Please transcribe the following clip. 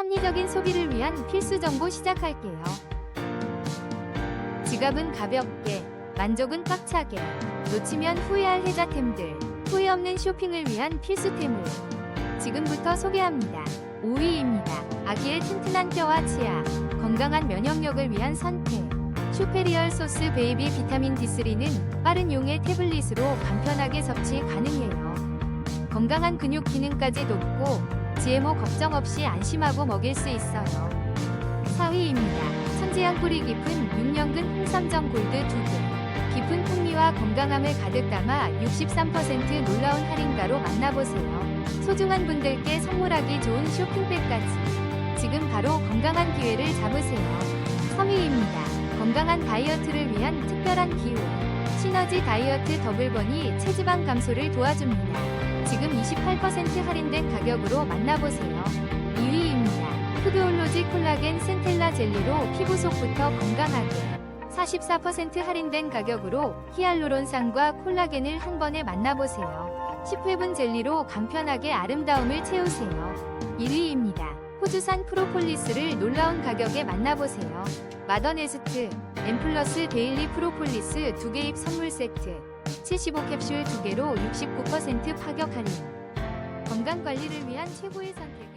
합리적인 소비를 위한 필수 정보 시작할게요. 지갑은 가볍게, 만족은 꽉차게, 놓치면 후회할 혜자템들, 후회 없는 쇼핑을 위한 필수템을 지금부터 소개합니다. 5위입니다. 아기의 튼튼한 뼈와 치아, 건강한 면역력을 위한 선택. 슈페리얼 소스 베이비 비타민 D3는 빠른 용의 태블릿으로 간편하게 섭취 가능해요. 건강한 근육 기능까지 돕고 GMO 걱정 없이 안심하고 먹일 수 있어요. 4위입니다. 천지향 뿌리 깊은 6년근 홍삼정 골드 2개. 깊은 풍미와 건강함을 가득 담아 63% 놀라운 할인가로 만나보세요. 소중한 분들께 선물하기 좋은 쇼핑백까지. 지금 바로 건강한 기회를 잡으세요. 3위입니다. 건강한 다이어트를 위한 특별한 기회. 시너지 다이어트 더블번이 체지방 감소를 도와줍니다. 지금 28% 할인된 가격으로 만나보세요. 2위입니다. 푸드올로지 콜라겐 센텔라 젤리로 피부 속부터 건강하게. 44% 할인된 가격으로 히알루론산과 콜라겐을 한 번에 만나보세요. 10회분 젤리로 간편하게 아름다움을 채우세요. 1위입니다. 호주산 프로폴리스를 놀라운 가격에 만나보세요. 마더네스트, 엠플러스 데일리 프로폴리스 2개입 선물 세트, 75캡슐 2개로 69% 파격 할인. 건강 관리를 위한 최고의 선택.